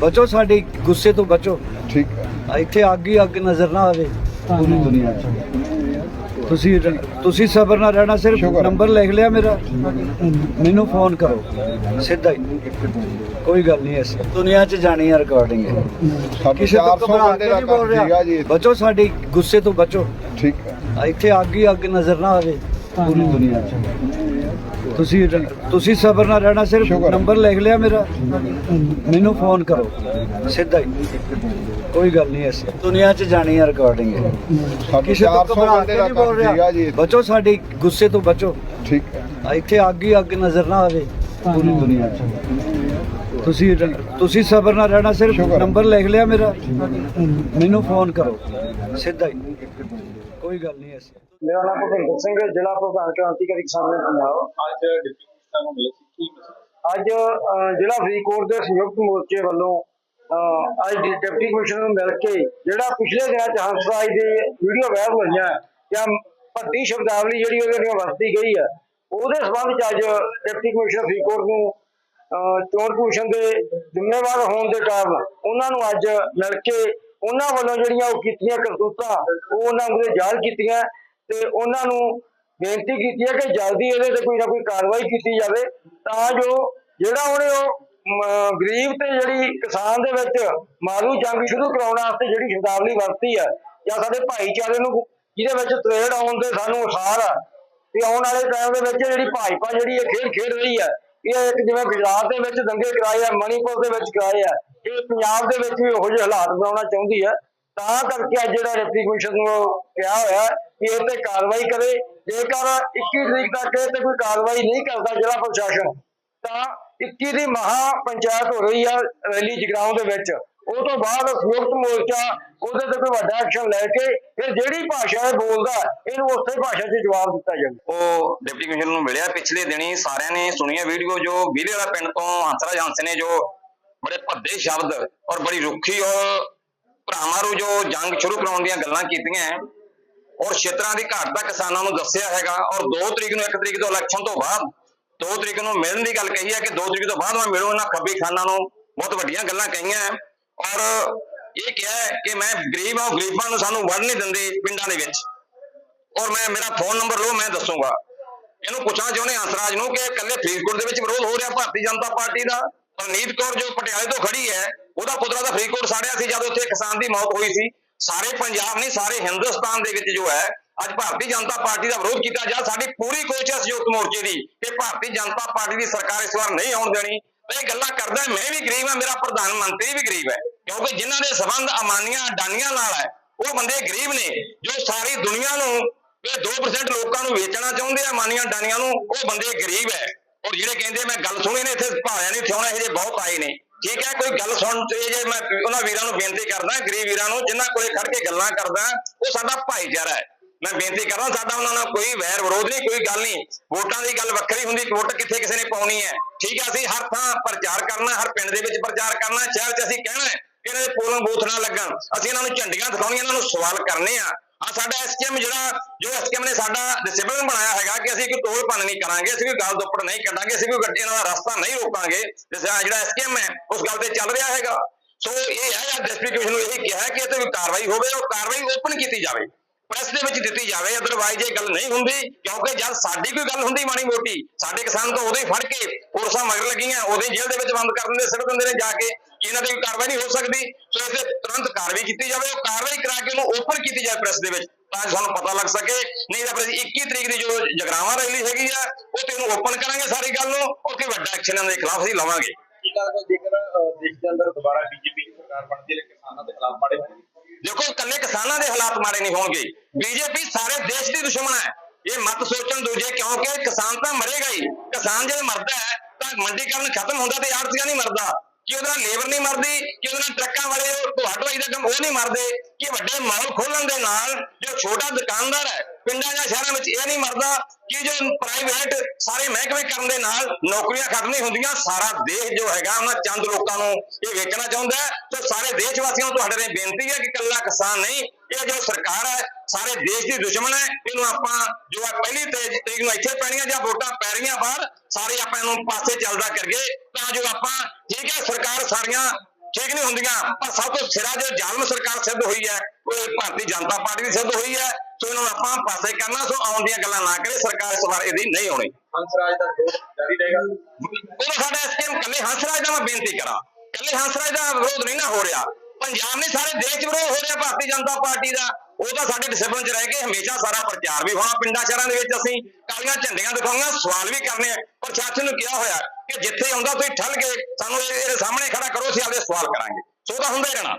ਬਚੋ ਸਾਡੀ ਗੁੱਸੇ ਤੋਂ ਬਚੋ। ਠੀਕ ਹੈ। ਇੱਥੇ ਅੱਗ ਹੀ ਅੱਗ ਨਜ਼ਰ ਨਾ ਆਵੇ ਪੂਰੀ ਦੁਨੀਆ 'ਚ। ਤੁਸੀਂ ਤੁਸੀਂ ਸਬਰ ਨਾਲ ਰਹਿਣਾ ਸਿਰਫ। ਨੰਬਰ ਲਿਖ ਲਿਆ ਮੇਰਾ। ਮੈਨੂੰ ਫੋਨ ਕਰੋ। ਸਿੱਧਾ ਹੀ। ਕੋਈ ਗੱਲ ਨਹੀਂ ਐਸੀ ਦੁਨੀਆ 'ਚ ਜਾਣੀ ਹੈ ਰਿਕਾਰਡਿੰਗ ਹੈ ਕਿਸੇ ਤੋਂ 400 ਘਬਰਾ ਕੇ ਨਹੀਂ ਬੋਲ ਰਿਹਾ। ਜੀ। ਬਚੋ ਸਾਡੀ ਗੁੱਸੇ ਤੋਂ ਬਚੋ। ਠੀਕ ਹੈ। ਇੱਥੇ ਅੱਗ ਹੀ ਅੱਗ ਨਜ਼ਰ ਨਾ ਆਵੇ। ਪੂਰੀ ਦੁਨੀਆ 'ਚ। ਤੁਸੀਂ ਤੁਸੀਂ ਸਬਰ ਨਾਲ ਰਹਿਣਾ ਸਿਰਫ। ਨੰਬਰ ਲਿਖ ਲਿਆ ਮੇਰਾ। ਮੈਨੂੰ ਫੋਨ ਕਰੋ। ਸਿੱਧਾ ਹੀ। ਕੋਈ ਗੱਲ ਨਹੀਂ ਐਸੀ। ਦੁਨੀਆ 'ਚ ਜਾਣੀ ਹੈ ਰਿਕਾਰਡਿੰਗ ਹੈ ਸਾਡੇ ਕਿਸੇ ਤੋਂ 400 ਘਬਰਾ ਬੰਦੇ ਕੇ ਦਾ ਨਹੀਂ ਬੋਲ ਕੰਮ ਸੀਗਾ ਰਿਹਾ ਬਚੋ ਸਾਡੀ ਗੁੱਸੇ ਤੋਂ ਬਚੋ। ਠੀਕ ਹੈ। ਇੱਥੇ ਅੱਗ ਹੀ ਅੱਗ ਨਜ਼ਰ ਨਾ ਆਵੇ। ਪੂਰੀ ਦੁਨੀਆ 'ਚ। ਤੁਸੀਂ ਤੁਸੀਂ ਸਬਰ ਨਾਲ ਰਹਿਣਾ ਸਿਰਫ ਸ਼ੁਕਰ। ਨੰਬਰ ਲਿਖ ਲਿਆ ਮੇਰਾ। ਮੈਨੂੰ ਫੋਨ ਕਰੋ। ਸਿੱਧਾ ਹੀ। ਕੋਈ ਗੱਲ ਨਹੀਂ ਐਸੀ। ਮੇਰਾ ਨਾਮ ਭੁਪਿੰਦਰ ਸਿੰਘ ਹੈ ਜ਼ਿਲ੍ਹਾ ਪ੍ਰਧਾਨ ਕ੍ਰਾਂਤੀਕਾਰੀ ਕਿਸਾਨ ਨੇ ਪੰਜਾਬ ਅੱਜ ਡਿਪਟੀ ਕਮਿਸ਼ਨਰ ਨੂੰ ਮਿਲੇ ਸੀ ਕੀ ਕੁਛ ਅੱਜ ਅਹ, ਜ਼ਿਲ੍ਹਾ ਫਰੀਦਕੋਟ ਦੇ ਸੰਯੁਕਤ ਮੋਰਚੇ ਵੱਲੋਂ ਅਹ, ਅੱਜ ਡੀ- ਡਿਪਟੀ ਕਮਿਸ਼ਨਰ ਨੂੰ ਮਿਲ ਕੇ ਜਿਹੜਾ ਪਿਛਲੇ ਦਿਨਾਂ ਚ ਹੰਸਰਾਜ ਦੀ ਵੀਡੀਓ ਵਾਇਰਲ ਹੋਈਆਂ ਜਾਂ ਭੱਟੀ ਸ਼ਬਦਾਵਲੀ ਜਿਹੜੀ ਉਹਦੇ ਨਾਲ ਵਰਤੀ ਗਈ ਹੈ ਉਹਦੇ ਸੰਬੰਧ ਚ ਅੱਜ ਡਿਪਟੀ ਕਮਿਸ਼ਨਰ ਫਰੀਦਕੋਟ ਨੂੰ ਚੋਣ ਕਮਿਸ਼ਨ ਦੇ ਜ਼ਿੰਮੇਵਾਰ ਹੋਣ ਦੇ ਕਾਰਨ ਉਹਨਾਂ ਨੂੰ ਅੱਜ ਮਿਲ ਕੇ ਉਹਨਾਂ ਵੱਲੋਂ ਜਿਹੜੀਆਂ ਉਹ ਕੀਤੀਆਂ ਕਰਤੂਤਾਂ, ਉਹ ਉਹਨਾਂ ਨੂੰ ਜਾਲ ਕੀਤੀਆਂ ਤੇ ਉਹਨਾਂ ਨੂੰ ਬੇਨਤੀ ਕੀਤੀ ਹੈ ਕਿ ਜਲਦੀ ਇਹਦੇ ਤੇ ਕੋਈ ਨਾ ਕੋਈ ਕਾਰਵਾਈ ਕੀਤੀ ਜਾਵੇ ਤਾਂ ਜੋ ਜਿਹੜਾ ਉਹਨੇ ਉਹ ਗਰੀਬ ਤੇ ਜਿਹੜੀ ਕਿਸਾਨ ਦੇ ਵਿੱਚ ਮਾਰੂ ਜੰਗ ਸ਼ੁਰੂ ਕਰਾਉਣ ਵਾਸਤੇ ਜਿਹੜੀ ਸ਼ਬਦਾਵਲੀ ਵਰਤੀ ਹੈ ਜਾਂ ਸਾਡੇ ਭਾਈਚਾਰੇ ਨੂੰ ਜਿਹਦੇ ਵਿੱਚ ਤਰੇੜ ਆਉਣ ਦੇ ਸਾਨੂੰ ਅਸਾਰ ਆ, ਤੇ ਆਉਣ ਵਾਲੇ ਟਾਈਮ ਦੇ ਵਿੱਚ ਜਿਹੜੀ ਭਾਜਪਾ ਜਿਹੜੀ ਇਹ ਖੇਡ ਖੇਡ ਰਹੀ ਹੈ ਇਹ ਇੱਕ ਜਿਵੇਂ ਗੁਜਰਾਤ ਦੇ ਵਿੱਚ ਦੰਗੇ ਕਰਾਏ ਆ, ਮਣੀਪੁਰ ਦੇ ਵਿੱਚ ਕਰਾਏ ਆ, ਇਹ ਪੰਜਾਬ ਦੇ ਵਿੱਚ ਵੀ ਉਹੋ ਜਿਹੇ ਹਾਲਾਤ ਬਣਾਉਣਾ ਚਾਹੁੰਦੀ ਹੈ ਤਾਂ ਕਰਕੇ ਅੱਜ ਜਿਹੜਾ ਡਿਪਟੀ ਕਮਿਸ਼ਨ ਨੂੰ ਕਿਹਾ ਹੋਇਆ ਕਿ ਇਹ ਤੇ ਕਾਰਵਾਈ ਕਰੇ, ਜੇਕਰ 21 ਤਰੀਕ ਤੱਕ ਇਹ ਤੇ ਕੋਈ ਕਾਰਵਾਈ ਨਹੀਂ ਕਰਦਾ ਜ਼ਿਲ੍ਹਾ ਪ੍ਰਸ਼ਾਸਨ, ਤਾਂ 21 ਦੀ ਮਹਾ ਪੰਚਾਇਤ ਹੋ ਰਹੀ ਆ ਰੈਲੀ ਜਗਰਾਉਂ ਦੇ ਵਿੱਚ। ਉਹ ਤੋਂ ਬਾਅਦ ਸੰਯੁਕਤ ਮੋਰਚਾ, ਉਹਦੇ ਤੇ ਕੋਈ ਵੱਡਾ ਐਕਸ਼ਨ ਲੈ ਕੇ ਫਿਰ ਜਿਹੜੀ ਭਾਸ਼ਾ ਇਹ ਬੋਲਦਾ, ਇਹਨੂੰ ਉਸੇ ਭਾਸ਼ਾ 'ਚ ਜਵਾਬ ਦਿੱਤਾ ਜਾਵੇ ਉਹ ਡਿਪਟੀ ਕਮਿਸ਼ਨਰ ਨੂੰ ਮਿਲਿਆ ਪਿਛਲੇ ਦਿਨੀ, ਸਾਰਿਆਂ ਨੇ ਸੁਣੀਆ ਵੀਡੀਓ ਜੋ ਵੀਰੇ ਵਾਲਾ ਪਿੰਡ ਤੋਂ ਹੰਸਰਾਜ ਹੰਸ ਨੇ ਜੋ ਬੜੇ ਭੱਦੇ ਸ਼ਬਦ ਔਰ ਬੜੀ ਰੁੱਖੀ ਔਰ ਭਰਾਵਾਂ ਨੂੰ ਜੋ ਜੰਗ ਸ਼ੁਰੂ ਕਰਾਉਣ ਦੀਆਂ ਗੱਲਾਂ ਕੀਤੀਆਂ ਔਰ ਛੇਤਰਾਂ ਦੀ ਘਾਟ ਦਾ ਕਿਸਾਨਾਂ ਨੂੰ ਦੱਸਿਆ ਹੈਗਾ, ਔਰ 2 ਤਰੀਕ ਨੂੰ 1 ਤਰੀਕ ਤੋਂ ਇਲੈਕਸ਼ਨ ਤੋਂ ਬਾਅਦ 2 ਤਰੀਕ ਨੂੰ ਮਿਲਣ ਦੀ ਗੱਲ ਕਹੀ ਹੈ ਕਿ 2 ਤਰੀਕ ਤੋਂ ਬਾਅਦ ਮੈਂ ਮਿਲੂ ਇਹਨਾਂ ਖੱਬੀ ਖਾਨਾਂ ਨੂੰ, ਬਹੁਤ ਵੱਡੀਆਂ ਗੱਲਾਂ ਕਹੀਆਂ ਔਰ ਇਹ ਕਿਹਾ ਕਿ ਮੈਂ ਗਰੀਬ ਹਾਂ, ਗਰੀਬਾਂ ਨੂੰ ਸਾਨੂੰ ਵੜ ਨਹੀਂ ਦਿੰਦੇ ਪਿੰਡਾਂ ਦੇ ਵਿੱਚ। ਔਰ ਮੈਂ, ਮੇਰਾ ਫੋਨ ਨੰਬਰ ਲਓ, ਮੈਂ ਦੱਸੂਗਾ। ਇਹਨੂੰ ਪੁੱਛਣਾ ਚਾਹੁੰਦੇ ਹਾਂ ਹੰਸਰਾਜ ਨੂੰ ਕਿ ਇਕੱਲੇ ਫਰੀਦਕੋਟ ਦੇ ਵਿੱਚ ਵਿਰੋਧ ਹੋ ਰਿਹਾ ਭਾਰਤੀ ਜਨਤਾ ਪਾਰਟੀ ਦਾ? ਪਰਨੀਤ ਕੌਰ ਜੋ ਪਟਿਆਲੇ ਤੋਂ ਖੜੀ ਹੈ, ਉਹਦਾ ਪੁੱਤਰਾ ਤਾਂ ਫਰੀਦਕੋਟ ਸਾੜਿਆ ਸੀ ਜਦ ਉੱਥੇ ਕਿਸਾਨ ਦੀ ਮੌਤ ਹੋਈ ਸੀ। ਸਾਰੇ ਪੰਜਾਬ ਨਹੀਂ, ਸਾਰੇ ਹਿੰਦੁਸਤਾਨ ਦੇ ਵਿੱਚ ਜੋ ਹੈ, ਅੱਜ ਭਾਰਤੀ ਜਨਤਾ ਪਾਰਟੀ ਦਾ ਵਿਰੋਧ ਕੀਤਾ ਜਾ, ਸਾਡੀ ਪੂਰੀ ਕੋਸ਼ਿਸ਼ ਹੈ ਸੰਯੁਕਤ ਮੋਰਚੇ ਦੀ ਕਿ ਭਾਰਤੀ ਜਨਤਾ ਪਾਰਟੀ ਦੀ ਸਰਕਾਰ ਇਸ ਵਾਰ ਨਹੀਂ ਆਉਣ ਦੇਣੀ। ਤੇ ਇਹ ਗੱਲਾਂ ਕਰਦਾ, ਮੈਂ ਵੀ ਗਰੀਬ ਹਾਂ, ਮੇਰਾ ਪ੍ਰਧਾਨ ਮੰਤਰੀ ਵੀ ਗਰੀਬ ਹੈ। ਕਿਉਂਕਿ ਜਿਨ੍ਹਾਂ ਦੇ ਸਬੰਧ ਅਮਾਨੀਆਂ ਅਡਾਨੀਆਂ ਨਾਲ ਹੈ, ਉਹ ਬੰਦੇ ਗਰੀਬ ਨੇ, ਜੋ ਸਾਰੀ ਦੁਨੀਆ ਨੂੰ, ਇਹ 2% ਲੋਕਾਂ ਨੂੰ ਵੇਚਣਾ ਚਾਹੁੰਦੇ ਆ ਮਾਨੀਆਂ ਡਾਨੀਆਂ ਨੂੰ, ਉਹ ਬੰਦੇ ਗਰੀਬ ਹੈ। ਔਰ ਜਿਹੜੇ ਕਹਿੰਦੇ, ਮੈਂ ਗੱਲ ਸੁਣੀ ਨੇ ਇੱਥੇ ਭਾਲਿਆਂ ਨਹੀਂ ਥਿਉਣਾ ਇਹ ਜੇ ਬਹੁਤ ਆਏ ਨੇ। ਠੀਕ ਹੈ, ਕੋਈ ਗੱਲ ਸੁਣ, ਤੇ ਜੇ ਮੈਂ ਉਹਨਾਂ ਵੀਰਾਂ ਨੂੰ ਬੇਨਤੀ ਕਰਦਾ, ਗਰੀਬ ਵੀਰਾਂ ਨੂੰ, ਜਿਨ੍ਹਾਂ ਕੋਲੇ ਖੜ ਕੇ ਗੱਲਾਂ ਕਰਦਾ, ਉਹ ਸਾਡਾ ਭਾਈਚਾਰਾ ਹੈ। ਮੈਂ ਬੇਨਤੀ ਕਰਦਾ ਸਾਡਾ ਉਹਨਾਂ ਨਾਲ ਕੋਈ ਵੈਰ ਵਿਰੋਧ ਨਹੀਂ, ਕੋਈ ਗੱਲ ਨਹੀਂ। ਵੋਟਾਂ ਦੀ ਗੱਲ ਵੱਖਰੀ ਹੁੰਦੀ, ਵੋਟ ਕਿੱਥੇ ਕਿਸੇ ਨੇ ਪਾਉਣੀ ਹੈ। ਠੀਕ ਹੈ ਅਸੀਂ ਹਰ ਥਾਂ ਪ੍ਰਚਾਰ ਕਰਨਾ, ਹਰ ਪਿੰਡ ਦੇ ਵਿੱਚ ਪ੍ਰਚਾਰ ਕਰਨਾ, ਸ਼ਹਿਰ 'ਚ ਅਸੀਂ ਕਹਿਣਾ ਕਿ ਇਹਨਾਂ ਦੇ ਪੋਲਿੰਗ ਬੂਥ ਨਾ ਲੱਗਣ। ਅਸੀਂ ਇਹਨਾਂ ਨੂੰ ਝੰਡੀਆਂ ਦਿਖਾਉਣੀਆਂ, ਇਹਨਾਂ ਨੂੰ ਸਵਾਲ ਕਰਨੇ ਆ। ਆ ਸਾਡਾ ਐਸਕੇਐਮ ਜਿਹੜਾ, ਜੋ ਐਸਕੇਐਮ ਨੇ ਸਾਡਾ ਡਿਸਪਲਿਨ ਬਣਾਇਆ ਹੈਗਾ ਕਿ ਅਸੀਂ ਕੋਈ ਟੋਲ ਭੰਨ ਨਹੀਂ ਕਰਾਂਗੇ, ਅਸੀਂ ਕੋਈ ਗੱਲ ਦੁੱਪੜ ਨਹੀਂ ਕੱਢਾਂਗੇ, ਅਸੀਂ ਕੋਈ ਗੱਡੀਆਂ ਦਾ ਰਸਤਾ ਨਹੀਂ ਰੋਕਾਂਗੇ, ਜਿਸ ਆਹ ਜਿਹੜਾ ਐਸਕੇਐਮ ਹੈ, ਉਸ ਗੱਲ ਤੇ ਚੱਲ ਰਿਹਾ ਹੈਗਾ। ਸੋ ਇਹ ਹੈ ਜਾਂ ਨੂੰ ਇਹ ਕਿਹਾ ਕਿ ਇਹ ਤੇ ਕੋਈ ਕਾਰਵਾਈ ਹੋਵੇ, ਉਹ ਕਾਰਵਾਈ ਓਪਨ ਕੀਤੀ ਜਾਵੇ। ਪ੍ਰੈਸ ਦੇ ਵਿੱਚ ਦਿੱਤੀ ਜਾਵੇ ਅਦਰਵਾਈਜ਼ ਇਹ ਗੱਲ ਨਹੀਂ ਹੁੰਦੀ, ਕਿਉਂਕਿ ਜਦ ਸਾਡੀ ਕੋਈ ਗੱਲ ਹੁੰਦੀ ਮਾੜੀ ਮੋਟੀ, ਸਾਡੇ ਕਿਸਾਨ ਤਾਂ ਉਦੋਂ ਹੀ ਫੜ ਕੇ ਪੁਲਿਸਾਂ ਮਗਰ ਲੱਗੀਆਂ ਉਦੋਂ ਜੇਲ੍ਹ ਦੇ ਵਿੱਚ ਬੰਦ ਕਰ ਦਿੰਦੇ ਸਿੱਟ ਦਿੰਦੇ ਨੇ ਜਾ ਕੇ ਇਹਨਾਂ ਤੇ ਕਾਰਵਾਈ ਨਹੀਂ ਹੋ ਸਕਦੀ। ਸੋ ਇਸ ਤੇ ਤੁਰੰਤ ਕਾਰਵਾਈ ਕੀਤੀ ਜਾਵੇ, ਉਹ ਕਾਰਵਾਈ ਕਰਾ ਕੇ ਉਹਨੂੰ ਓਪਨ ਕੀਤੀ ਜਾਵੇ ਪ੍ਰੈਸ ਦੇ ਵਿੱਚ, ਤਾਂ ਜੋ ਸਾਨੂੰ ਪਤਾ ਲੱਗ ਸਕੇ। ਨਹੀਂ ਤਾਂ ਫਿਰ 21 ਤਰੀਕ ਦੀ ਜੋ ਜਗਰਾਵਾਂ ਰੈਲੀ ਹੈਗੀ ਆ, ਉਹ ਤੇ ਉਹਨੂੰ ਓਪਨ ਕਰਾਂਗੇ ਸਾਰੀ ਗੱਲ ਨੂੰ ਉਹ ਕੋਈ ਵੱਡਾ ਐਕਸ਼ਨ ਇਹਨਾਂ ਦੇ ਖਿਲਾਫ ਅਸੀਂ ਲਵਾਂਗੇ। ਕੀ ਲੱਗਦਾ ਜੇਕਰ ਦੇਸ਼ ਦੇ ਅੰਦਰ ਦੁਬਾਰਾ ਬੀਜੇਪੀ ਦੀ ਸਰਕਾਰ ਬਣਦੀ ਹੈ, ਕਿਸਾਨਾਂ ਦੇ ਖਿਲਾਫ ਮਾੜੇ ਦੇਖੋ ਇਕੱਲੇ ਕਿਸਾਨਾਂ ਦੇ ਹਾਲਾਤ ਮਾੜੇ ਨਹੀਂ ਹੋਣਗੇ। ਬੀਜੇਪੀ ਸਾਰੇ ਦੇਸ਼ ਦੀ ਦੁਸ਼ਮਣ ਹੈ। ਇਹ ਮਤ ਸੋਚਣ ਦੂਜੇ ਕਿਉਂਕਿ ਕਿਸਾਨ ਤਾਂ ਮਰੇਗਾ ਹੀ। ਕਿਸਾਨ ਜੇ ਮਰਦਾ ਹੈ ਤਾਂ ਮੰਡੀਕਰਨ ਖਤਮ ਹੁੰਦਾ ਤੇ ਆੜਤੀਆਂ ਨਹੀਂ ਮਰਦਾ। ਕਿ ਉਹਦਾ ਲੇਬਰ ਨਹੀਂ ਮਰਦੀ, ਕਿ ਉਹਦਾ ਟਰੱਕਾਂ ਵਾਲੇ ਉਹ ਢਵਾਈ ਦਾ ਕੰਮ ਉਹ ਨਹੀਂ ਮਰਦੇ। ਕਿ ਵੱਡੇ ਮਾਲ ਖੋਲਣ ਦੇ ਨਾਲ ਜੋ ਛੋਟਾ ਦੁਕਾਨਦਾਰ ਹੈ ਪਿੰਡਾਂ ਜਾਂ ਸ਼ਹਿਰਾਂ ਵਿੱਚ ਇਹ ਨਹੀਂ ਮਰਦਾ ਕਿ ਜੋ ਪ੍ਰਾਈਵੇਟ ਸਾਰੇ ਮਹਿਕਮੇ ਕਰਨ ਦੇ ਨਾਲ ਨੌਕਰੀਆਂ ਖਤਮ ਨਹੀਂ ਹੁੰਦੀਆਂ, ਸਾਰਾ ਦੇਸ਼ ਜੋ ਹੈਗਾ ਉਹਨਾਂ ਚੰਦ ਲੋਕਾਂ ਨੂੰ ਇਹ ਵੇਚਣਾ ਚਾਹੁੰਦਾ ਹੈ। ਤੇ ਸਾਰੇ ਦੇਸ਼ ਵਾਸੀਆਂ ਨੂੰ ਤੁਹਾਡੇ ਲਈ ਬੇਨਤੀ ਹੈ ਕਿ ਇਕੱਲਾ ਕਿਸਾਨ ਨਹੀਂ, ਇਹ ਜੋ ਸਰਕਾਰ ਹੈ, ਸਾਰੇ ਦੇਸ਼ ਦੀ ਦੁਸ਼ਮਣ ਹੈ, ਇਹਨੂੰ ਆਪਾਂ ਜੋ ਆ ਪਹਿਲੀ ਤਰੀਕ ਤਰੀਕ ਨੂੰ ਇੱਥੇ ਪੈਣੀਆਂ ਜਾਂ ਵੋਟਾਂ ਪੈ ਰਹੀਆਂ ਬਾਹਰ, ਸਾਰੇ ਆਪਾਂ ਇਹਨੂੰ ਪਾਸੇ ਚੱਲਦਾ ਕਰੀਏ, ਤਾਂ ਜੋ ਆਪਾਂ ਠੀਕ ਹੈ, ਸਰਕਾਰ ਸਾਰੀਆਂ ਠੀਕ ਨਹੀਂ ਹੁੰਦੀਆਂ, ਪਰ ਸਭ ਤੋਂ ਸਿਰਾ ਜੋ ਜ਼ਾਲਮ ਸਰਕਾਰ ਸਿੱਧ ਹੋਈ ਹੈ, ਉਹ ਭਾਰਤੀ ਜਨਤਾ ਪਾਰਟੀ ਦੀ ਸਿੱਧ ਹੋਈ ਹੈ। ਸੋ ਇਹਨਾਂ ਨੂੰ ਆਪਾਂ ਪਾਸੇ ਕਰਨਾ ਸੋ ਆਉਣ ਦੀਆਂ ਗੱਲਾਂ ਨਾ ਕਰੇ ਸਰਕਾਰ ਇਸ ਵਾਰ ਇਹਦੀ ਨਹੀਂ ਆਉਣੀ। ਹੰਸਰਾਜ ਦਾ ਜਾਰੀ ਰਹੇਗਾ। ਉਹ ਸਾਡਾ ਐਸਕੇਐਮ ਕੱਲੇ ਹੰਸਰਾਜ ਦਾ ਮੈਂ ਬੇਨਤੀ ਕਰਾਂ ਕੱਲੇ ਹੰਸਰਾਜ ਦਾ ਵਿਰੋਧ ਨਹੀਂ ਨਾ ਹੋ ਰਿਹਾ। ਪੰਜਾਬ ਨੇ ਸਾਰੇ ਦੇਸ਼ 'ਚ ਵਿਰੋਧ ਹੋ ਰਿਹਾ ਭਾਰਤੀ ਜਨਤਾ ਪਾਰਟੀ ਦਾ। ਉਹ ਤਾਂ ਸਾਡੇ ਡਿਸਪਲਿਨ 'ਚ ਰਹਿ ਕੇ ਹਮੇਸ਼ਾ ਸਾਰਾ ਪ੍ਰਚਾਰ ਵੀ ਹੋਣਾ ਪਿੰਡਾਂ ਸ਼ਹਿਰਾਂ ਦੇ ਵਿੱਚ ਅਸੀਂ ਕਾਲੀਆਂ ਝੰਡੀਆਂ ਦਿਖਾਉਣੀਆਂ ਸਵਾਲ ਵੀ ਕਰਨੇ ਆ। ਪ੍ਰਸ਼ਾਸਨ ਨੂੰ ਕਿਹਾ ਹੋਇਆ ਕਿ ਜਿੱਥੇ ਆਉਂਦਾ ਤੁਸੀਂ ਠੱਲ ਕੇ ਸਾਨੂੰ ਇਹ- ਇਹਦੇ ਸਾਹਮਣੇ ਖੜਾ ਕਰੋ ਅਸੀਂ ਆਪਦੇ ਸਵਾਲ ਕਰਾਂਗੇ। ਸੋ ਤਾਂ ਹੁੰਦਾ ਹੀ ਰਹਿਣਾ।